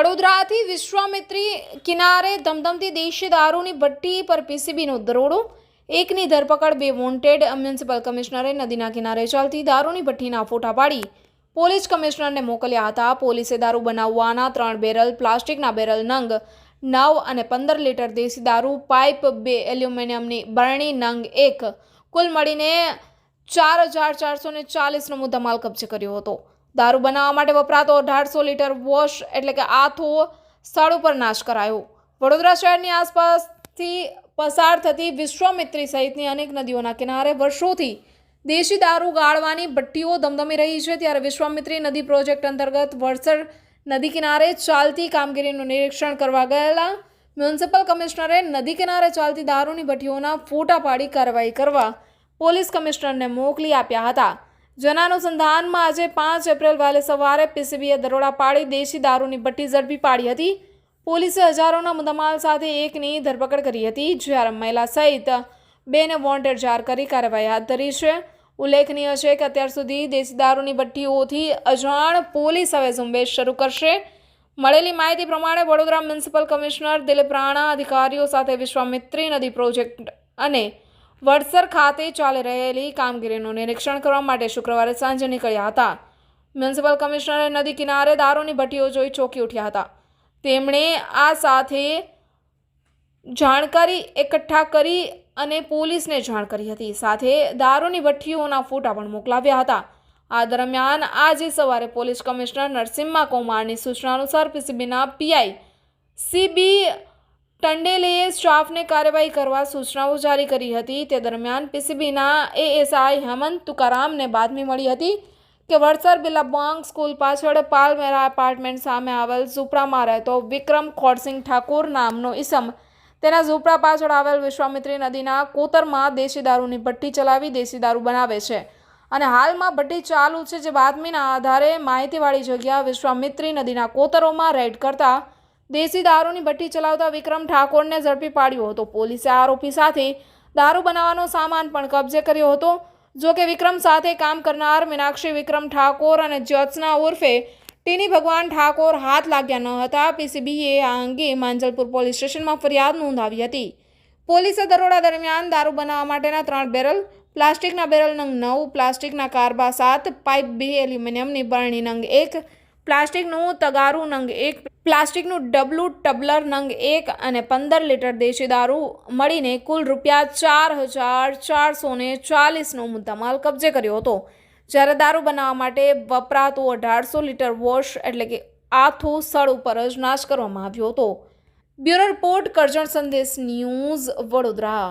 વડોદરાથી વિશ્વામિત્રી કિનારે ધમધમતી દેશી દારૂની ભટ્ટી પર પીસીબીનો દરોડો. એકની ધરપકડ, બે વોન્ટેડ. મ્યુનિસિપલ કમિશનરે નદીના કિનારે ચાલતી દારૂની ભઠ્ઠીના ફોટા પાડી. પોલીસ કમિશનરને મોકલ્યા હતા. પોલીસે દારૂ બનાવવાના ત્રણ બેરલ, પ્લાસ્ટિકના બેરલ નંગ, નવ અને પંદર લીટર દેશી દારૂ, પાઇપ, બે એલ્યુમિનિયમની બરણી નંગ એક. કુલ મળીને ચાર હજાર ચારસો ને ચાલીસનો મુદ્દામાલ કબજે કર્યો હતો. દારૂ બનાવવા માટે વપરાતો અઢારસો લીટર વોશ એટલે કે આથો સ્થળ ઉપર નાશ કરાયો. વડોદરા શહેરની આસપાસથી પસાર થતી વિશ્વામિત્રી સહિતની અનેક નદીઓના કિનારે વર્ષોથી દેશી દારૂ ગાળવાની ભઠ્ઠીઓ ધમધમી રહી છે. ત્યારે વિશ્વામિત્રી નદી પ્રોજેક્ટ અંતર્ગત વરસડ નદી કિનારે ચાલતી કામગીરીનું નિરીક્ષણ કરવા ગયેલા મ્યુનિસિપલ કમિશનરે નદી કિનારે ચાલતી દારૂની ભટ્ટીઓના ફોટા પાડી કાર્યવાહી કરવા પોલીસ કમિશનરને મોકલી આપ્યા હતા. જેના અનુસંધાનમાં આજે પાંચ એપ્રિલ વહેલી સવારે પીસીબીએ દરોડા પાડી દેશી દારૂની ભઠ્ઠી ઝડપી પાડી હતી. પોલીસે હજારોના મુદ્દામાલ સાથે એકની ધરપકડ કરી હતી, જ્યારે મહિલા સહિત બેને વોન્ટેડ જાહેર કરી કાર્યવાહી હાથ ધરી છે. ઉલ્લેખનીય છે કે અત્યાર સુધી દેશી દારૂની ભઠ્ઠીઓથી અજાણ પોલીસ હવે ઝુંબેશ શરૂ કરશે. મળેલી માહિતી પ્રમાણે વડોદરા મ્યુનિસિપલ કમિશનર દિલીપ રાણા, અધિકારીઓ સાથે વિશ્વામિત્રી નદી પ્રોજેક્ટ અને વડસર ખાતે ચાલી રહેલી કામગીરીનું નિરીક્ષણ કરવા માટે શુક્રવારે સાંજે નીકળ્યા હતા. મ્યુનિસિપલ કમિશનરે નદી કિનારે દારૂની ભટ્ટીઓ જોઈ ચોંકી ઉઠ્યા હતા. તેમણે આ સાથે જાણકારી એકઠા કરી અને પોલીસને જાણ કરી હતી. સાથે દારૂની ભઠ્ઠીઓના ફોટા પણ મોકલાવ્યા હતા. આ દરમિયાન આજે સવારે પોલીસ કમિશનર નરસિમ્હા કૌમારની સૂચના અનુસાર પીસીબીના પીઆઈ સીબી ટંડેલેએ સ્ટાફને કાર્યવાહી કરવા સૂચનાઓ જારી કરી હતી. તે દરમિયાન પીસીબીના એએસઆઈ હેમંત તુકારામને બાતમી મળી હતી કે વડસર બિલાબોંગ સ્કૂલ પાછળ પાલમેરા એપાર્ટમેન્ટ સામે આવેલ ઝૂંપડામાં રહેતો વિક્રમ ખોડસિંગ ઠાકુર નામનો ઈસમ તેના ઝૂંપડા પાછળ આવેલ વિશ્વામિત્રી નદીના કોતરમાં દેશી દારૂની ભઠ્ઠી ચલાવી દેશી દારૂ બનાવે છે. અને હાલમાં ભઠ્ઠી ચાલુ છે જે બાતમીના આધારે માહિતીવાળી જગ્યા વિશ્વામિત્રી નદીના કોતરોમાં રેડ કરતા દેશી દારૂની ભઠ્ઠી ચલાવતા વિક્રમ ઠાકોરને ઝડપી પાડ્યો હતો. પોલીસે આરોપી સાથે દારૂ બનાવવાનો સામાન પણ કબજે કર્યો હતો. જો કે વિક્રમ સાથે કામ કરનાર મીનાક્ષી વિક્રમ ઠાકોર અને જ્યોત્સના ઉર્ફે ટીની ભગવાન ઠાકોર હાથ લાગ્યા ન હતા. પીસીબીએ આ અંગે માંજલપુર પોલીસ સ્ટેશનમાં ફરિયાદ નોંધાવી હતી. પોલીસે દરોડા દરમિયાન દારૂ બનાવવા માટેના ત્રણ બેરલ, પ્લાસ્ટિકના બેરલ નંગ નવ, પ્લાસ્ટિકના કારબા સાત, પાઇપ બે એલ્યુમિનિયમની બરણી નંગ એક પ્લાસ્ટિકનું તગારું નંગ એક, પ્લાસ્ટિકનું ડબલું ટબલર નંગ એક અને પંદર લીટર દેશી દારૂ મળીને કુલ રૂપિયા ચાર હજાર ચારસો ને ચાલીસનો મુદ્દામાલ કબજે કર્યો હતો. જ્યારે દારૂ બનાવવા માટે વપરાતું અઢારસો લીટર વોશ એટલે કે આથો સ્થળ ઉપર જ નાશ કરવામાં આવ્યો હતો. બ્યુરો રિપોર્ટ કરજણ સંદેશ ન્યૂઝ વડોદરા.